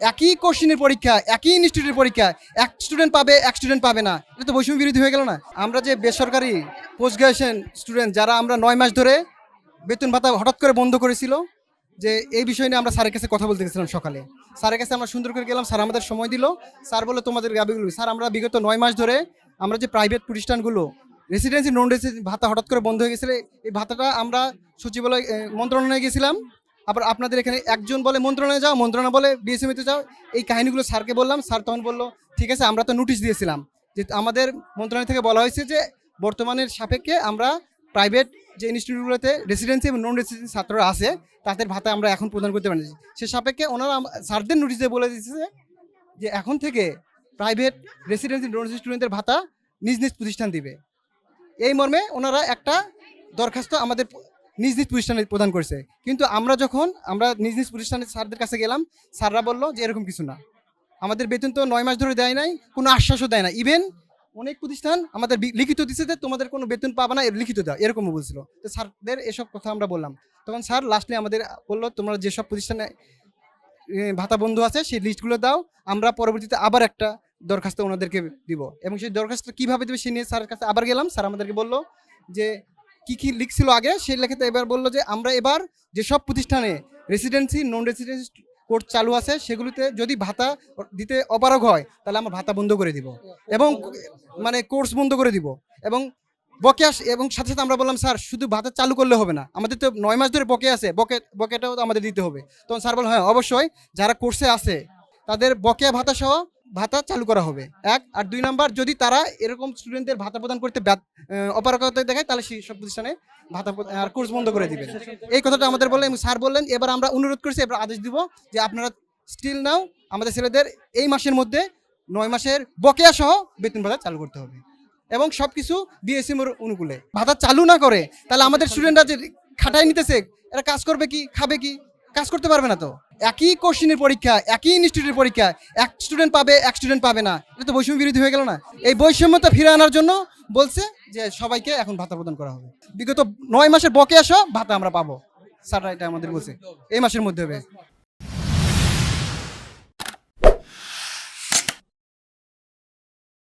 একই কোশ্চিনের পরীক্ষা, একই ইনস্টিটিউটের পরীক্ষা, এক স্টুডেন্ট পাবে, এক স্টুডেন্ট পাবে না। এটা তো বৈষম্য বিরোধী হয়ে গেল না। আমরা যে বেসরকারি পোস্ট গ্রাজুয়েশন স্টুডেন্ট যারা আমরা নয় মাস ধরে বেতন ভাতা হঠাৎ করে বন্ধ করেছিল, যে এই বিষয় নিয়ে আমরা স্যারের কাছে কথা বলতে গেছিলাম সকালে। স্যারের কাছে আমরা সুন্দর করে গেলাম, স্যার আমাদের সময় দিল। স্যার বলে তোমাদের গাবিগুলো, স্যার, আমরা বিগত নয় মাস ধরে আমরা যে প্রাইভেট প্রতিষ্ঠানগুলো রেসিডেন্সি নন রেসিডেন্সি ভাতা হঠাৎ করে বন্ধ হয়ে গেছিল, এই ভাতাটা আমরা সচিবালয় মন্ত্রণালয়ে গেছিলাম। আবার আপনাদের এখানে একজন বলে মন্ত্রণালয়ে যাও, মন্ত্রণালয় বলে বিএসএমএতে যাও, এই কাহিনীগুলো স্যারকে বললাম, স্যার তখন বলল, ঠিক আছে, আমরা তো নোটিশ দিয়েছিলাম যে আমাদের মন্ত্রণালয় থেকে বলা হয়েছে যে বর্তমানের সাপেক্ষে আমরা প্রাইভেট যে ইনস্টিটিউটগুলোতে রেসিডেন্সি এবং নন রেসিডেন্সি ছাত্ররা আছে, তাদের ভাতা আমরা এখন প্রদান করতে পারি সে সাপেক্ষে ওনারা স্যারদের নোটিশ দিয়ে বলে দিয়েছে যে এখন থেকে প্রাইভেট রেসিডেন্সি নন স্টুডেন্টদের ভাতা নিজ নিজ প্রতিষ্ঠান দিবে। এই মর্মে ওনারা একটা দরখাস্ত আমাদের নিজ নিজ প্রতিষ্ঠানে প্রদান করেছে। কিন্তু আমরা যখন, আমরা নিজ নিজ প্রতিষ্ঠানের স্যারদের কাছে গেলাম, স্যাররা বলল যে এরকম কিছু না। আমাদের বেতন তো নয় মাস ধরে দেয় নাই, কোনো আশ্বাসও দেয় না। ইভেন অনেক প্রতিষ্ঠান আমাদের লিখিত দিচ্ছে যে তোমাদের কোনো বেতন পাবে না লিখিত দাও, এরকমও বলছিল। তো স্যারদের এসব কথা আমরা বললাম। তখন স্যার লাস্টে আমাদের বলল, তোমরা যেসব প্রতিষ্ঠানে ভাতা বন্ধু আছে, সেই লিস্টগুলো দাও, আমরা পরবর্তীতে আবার একটা দরখাস্ত ওনাদেরকে দিব। এবং সেই দরখাস্ত কীভাবে দেবে সে নিয়ে স্যারের কাছে আবার গেলাম। স্যার আমাদেরকে বলল যে কি কি লিখছিল আগে সেই লেখাতে এবার বলল যে আমরা এবার যেসব প্রতিষ্ঠানে রেসিডেন্সি নন রেসিডেন্সি কোর্স চালু আছে, সেগুলিতে যদি ভাতা দিতে অপারগ হয়, তাহলে আমরা ভাতা বন্ধ করে দিব। এবং মানে কোর্স বন্ধ করে দিব। এবং বকেয়া এবং সাথে সাথে আমরা বললাম, স্যার, শুধু ভাতা চালু করলে হবে না। আমাদের তো নয় মাস ধরে বকে আছে। বকে বকেটাও আমাদের দিতে হবে। তখন স্যার বলল হ্যাঁ অবশ্যই। যারা কোর্সে আছে, তাদের বকেয়া ভাতা সহ ভাতা চালু করা হবে। এক, আর দুই নাম্বার, যদি তারা এরকম স্টুডেন্টদের ভাতা প্রদান করতে অপারগতা দেখায়, তাহলে সেই সব প্রতিষ্ঠানে ভাতা আর কোর্স বন্ধ করে দিবেন এই কথাটা আমাদের বললেন এবং স্যার বললেন। এবার আমরা অনুরোধ করছি, এবার আদেশ দিব যে আপনারা স্টিল নাও আমাদের ছেলেদের এই মাসের মধ্যে নয় মাসের বকেয়া সহ বেতন ভাতা চালু করতে হবে এবং সব কিছু বিএসএম এর অনুকূলে। ভাতা চালু না করে, তাহলে আমাদের স্টুডেন্টরা যে খাটাই নিতেছে, এরা কাজ করবে কি, খাবে কি? কাজ করতে পারবে না তো। একই কোশ্চিনের পরীক্ষা, একই ইনস্টিটিউটের পরীক্ষা, এক স্টুডেন্ট পাবে, এক স্টুডেন্ট পাবে না। এটা তো বৈষম্য বিরোধী হয়ে গেল না। এই বৈষম্যতা ফিরে আনার জন্য বলছে যে সবাইকে এখন ভাতা প্রদান করা হবে। বিগত নয় মাসের বকেয়া সহ ভাতা আমরা পাবো। স্যাররা এটা আমাদের বলছে। এই মাসের মধ্যে হবে।